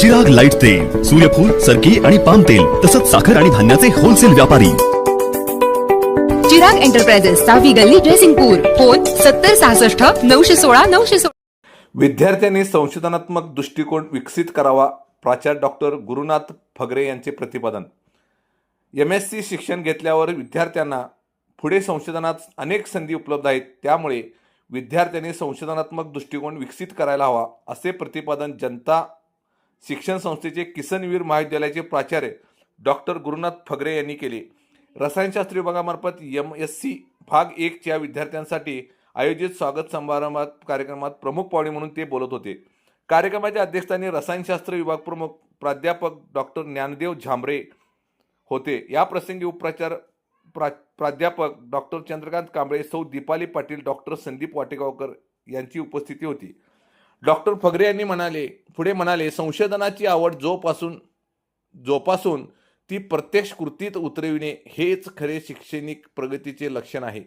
Chirag light तेल सूर्यफूल सरकी आणि पाम तेल तसंच साखर आणि धान्याचे होलसेल व्यापारी. चिराग एंटरप्राइजेस सहावी गल्ली ड्रेसिंगपूर फोन सत्तर सहासष्ट नऊशे सोळा नऊशे सोळा. विद्यार्थ्यांनी संशोधनात्मक दृष्टिकोन विकसित करावा प्राचार्य डॉक्टर गुरुनाथ फगरे यांचे प्रतिपादन. एम एस सी शिक्षण घेतल्यावर विद्यार्थ्यांना पुढे संशोधनात अनेक संधी उपलब्ध आहेत त्यामुळे विद्यार्थ्यांनी संशोधनात्मक दृष्टिकोन विकसित करायला हवा असे प्रतिपादन जनता शिक्षण संस्थेचे किसनवीर महाविद्यालयाचे प्राचार्य डॉक्टर गुरुनाथ फगरे यांनी केले. रसायनशास्त्र विभागामार्फत एम एस सी भाग एकच्या विद्यार्थ्यांसाठी आयोजित स्वागत समारंभात कार्यक्रमात प्रमुख पाहुणे म्हणून ते बोलत होते. कार्यक्रमाच्या अध्यक्षस्थानी रसायनशास्त्र विभाग प्रमुख प्राध्यापक डॉक्टर ज्ञानदेव झांबरे होते. या प्रसंगी उपप्राचार प्रा प्राध्यापक डॉक्टर चंद्रकांत कांबळे सौ दीपाली पाटील डॉक्टर संदीप वाटेगावकर यांची उपस्थिती होती. डॉक्टर फगरे यांनी म्हणाले पुढे म्हणाले संशोधनाची आवड जोपासून जोपासून ती प्रत्यक्ष कृतीत उतरविणे हेच खरे शैक्षणिक प्रगतीचे लक्षण आहे.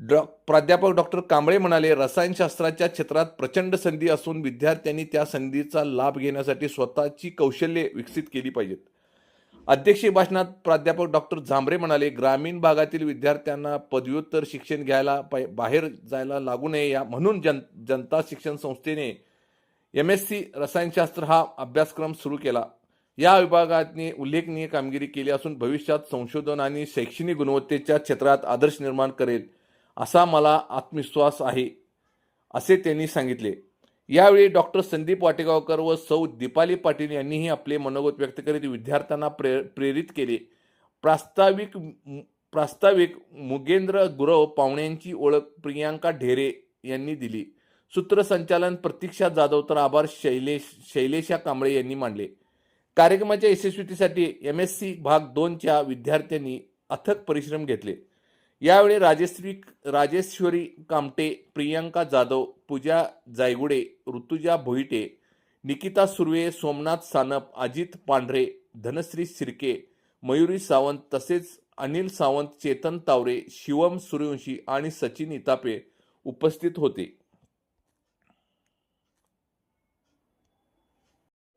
डॉ प्राध्यापक डॉक्टर कांबळे म्हणाले रसायनशास्त्राच्या क्षेत्रात प्रचंड संधी असून विद्यार्थ्यांनी त्या संधीचा लाभ घेण्यासाठी स्वतःची कौशल्ये विकसित केली पाहिजेत. अध्यक्षीय भाषणात प्राध्यापक डॉक्टर झांबरे म्हणाले ग्रामीण भागातील विद्यार्थ्यांना पदव्युत्तर शिक्षण घ्यायला पाय बाहेर जायला लागू नये या म्हणून जन जनता शिक्षण संस्थेने एम एस सी रसायनशास्त्र हा अभ्यासक्रम सुरू केला. या विभागाने उल्लेखनीय कामगिरी केली असून भविष्यात संशोधन आणि शैक्षणिक गुणवत्तेच्या क्षेत्रात आदर्श निर्माण करेल असा मला आत्मविश्वास आहे असे त्यांनी सांगितले. यावेळी डॉक्टर संदीप वाटेगावकर व सौ दीपाली पाटील यांनीही आपले मनोगत व्यक्त करीत विद्यार्थ्यांना प्रे प्रेरित केले. प्रास्ताविक प्रास्ताविक मुगेंद्र गुरव पाहुण्यांची ओळख प्रियांका ढेरे यांनी दिली. सूत्रसंचालन प्रतीक्षा जाधव तर आभार शैलेश शैलेशा कांबळे यांनी मांडले. कार्यक्रमाच्या यशस्वीतेसाठी एम एस सी भाग दोनच्या विद्यार्थ्यांनी अथक परिश्रम घेतले. यावेळी राजेश्री राजेश्वरी कामटे प्रियांका जाधव पूजा जायगुडे ऋतुजा भोईटे निकिता सुर्वे सोमनाथ सानप अजित पांढरे धनश्री शिर्के मयुरी सावंत तसेच अनिल सावंत चेतन तावरे शिवम सूर्यवंशी आणि सचिन इतापे उपस्थित होते.